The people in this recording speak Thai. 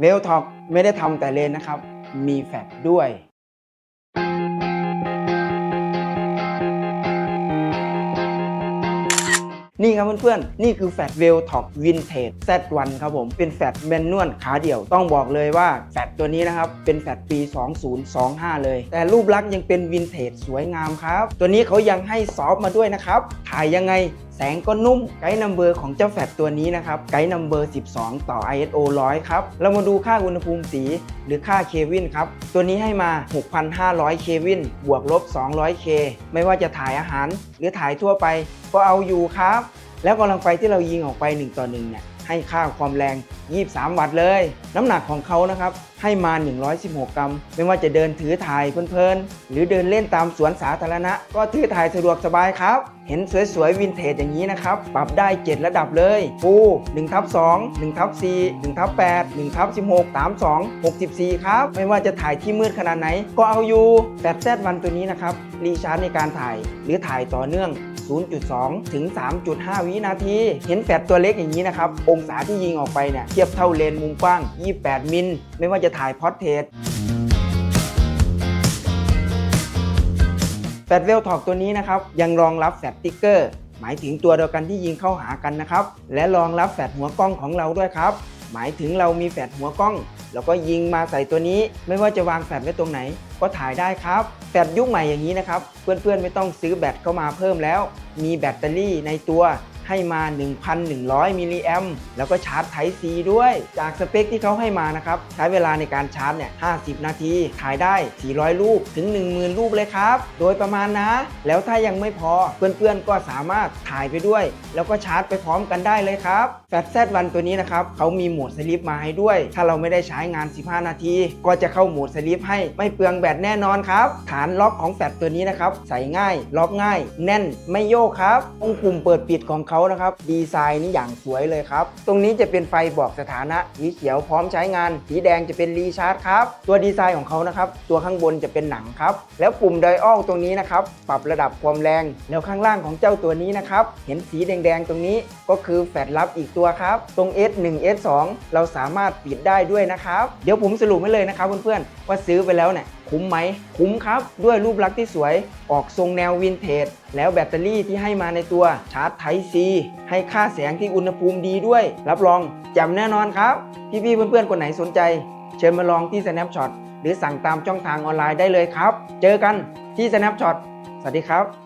เวลท็อกไม่ได้ทำแต่เลนนะครับ มีแฟดด้วย นี่ครับเพื่อนๆ นี่คือแฟดเวลท็อกวินเทจ Z1 ครับผม เป็นแฟดแมนนวลขาเดี่ยว ต้องบอกเลยว่าแฟดตัวนี้นะครับ เป็นแฟดปี 2025 เลย แต่รูปลักษณ์ยังเป็นวินเทจสวยงามครับ ตัวนี้เขายังให้ซอฟมาด้วยนะครับ ถ่ายยังไง แสงก็นุ่มไกด์นัมเบอร์ของเจ้าแฟดตัวนี้นะครับไกด์นัมเบอร์12 ต่อ ISO 100 ครับ เรามาดูค่าอุณหภูมิสีหรือค่าเควินครับ ตัวนี้ให้มา 6,500 เควินบวกลบ 200 เคไม่ว่าจะถ่ายอาหาร หรือถ่ายทั่วไปก็เอาอยู่ครับ แล้วกำลังไฟที่เรายิงออกไป 1 ต่อ1เนี่ย ให้ค่าความแรง 23 วัตต์เลย น้ำหนักของเขานะครับให้มา 116 กรัม ไม่ว่าจะเดินถือถ่ายเพลินๆ หรือเดินเล่นตามสวนสาธารณะ ก็ถือถ่ายสะดวกสบายครับ เห็นสวยๆ วินเทจอย่างนี้นะครับ ปรับได้ 7 ระดับเลยฟู1ทับ2 1ทับ4 1ทับ8 1ทับ16 32 64 ครับ ไม่ว่าจะถ่ายที่มืดขนาดไหน ก็เอาอยู่แฟลชแซดวันตัวนี้นะครับ รีชาร์จในการถ่ายหรือถ่ายต่อเนื่อง 0.2 ถึง 3.5 วินาที เห็นแฟลชตัวเล็กอย่างนี้นะครับ องศาที่ยิงออกไปเนี่ย เทียบเท่าเลนส์มุมกว้าง 28 มิล ไม่ว่าจะถ่ายพอร์เทรตแฟลชเวลท็อกตัวนี้นะครับ ยังรองรับแฟลชติ๊กเกอร์ หมายถึงตัวเดียวกันที่ยิงเข้าหากันนะครับ และรองรับแฟลชหัวกล้องของเราด้วยครับ หมายถึงเรามีแฟลชหัวกล้อง แล้วก็ยิงมาใส่ตัวนี้ ไม่ว่าจะวางแฟลชไว้ตรงไหน ก็ถ่ายได้ครับแฟลชยุคใหม่อย่างนี้นะครับ เพื่อนๆไม่ต้องซื้อแบตเข้ามาเพิ่มแล้ว มีแบตเตอรี่ในตัว ให้มา 1,100 มิลลิแอมแล้วก็ชาร์จไท C ด้วย จากสเปคที่เขาให้มานะครับใช้เวลาในการชาร์จเนี่ย 50 นาทีถ่ายได้ 400รูปถึง 10,000รูปเลยครับ โดยประมาณนะ แล้วถ้ายังไม่พอเพื่อนๆก็สามารถถ่ายไปด้วย แล้วก็ชาร์จไปพร้อมกันได้เลยครับแฟลชแซดวันตัวนี้นะครับเขามีโหมดสลิปมาให้ด้วย ถ้าเราไม่ได้ใช้งาน 15 นาที ก็จะเข้าโหมดสลิปให้ไม่เปลืองแบตแน่นอนครับฐานล็อกของแฟลชตัวนี้นะครับใส่ง่าย ล็อกง่าย แน่นไม่โยกครับตรงปุ่มเปิดปิดของเขานะครับ ดีไซน์นี่อย่างสวยเลยครับ ตรงนี้จะเป็นไฟบอกสถานะสีเขียวพร้อมใช้งาน สีแดงจะเป็นรีชาร์จครับ ตัวดีไซน์ของเขานะครับ ตัวข้างบนจะเป็นหนังครับ แล้วปุ่มไดออลตรงนี้นะครับ ปรับระดับความแรง แล้วข้างล่างของเจ้าตัวนี้นะครับ เห็นสีแดงๆตรงนี้ก็คือแฟลชลับอีกตัวครับ ตรง S1 S2 เราสามารถปิดได้ด้วยนะครับ เดี๋ยวผมสรุปให้เลยนะครับเพื่อนๆว่าซื้อไปแล้วเนี่ย คุ้มไหม คุ้มครับ ด้วยรูปลักษณ์ที่สวย ออกทรงแนววินเทจ แล้วแบตเตอรี่ที่ให้มาในตัวชาร์จไทซี ให้ค่าแสงที่อุณหภูมิดีด้วย รับรองแจ่มแน่นอนครับ พี่ๆเพื่อนๆ คนไหนสนใจ เชิญมาลองที่ Snapshot หรือสั่งตามช่องทางออนไลน์ได้เลยครับ เจอกันที่ Snapshot สวัสดีครับ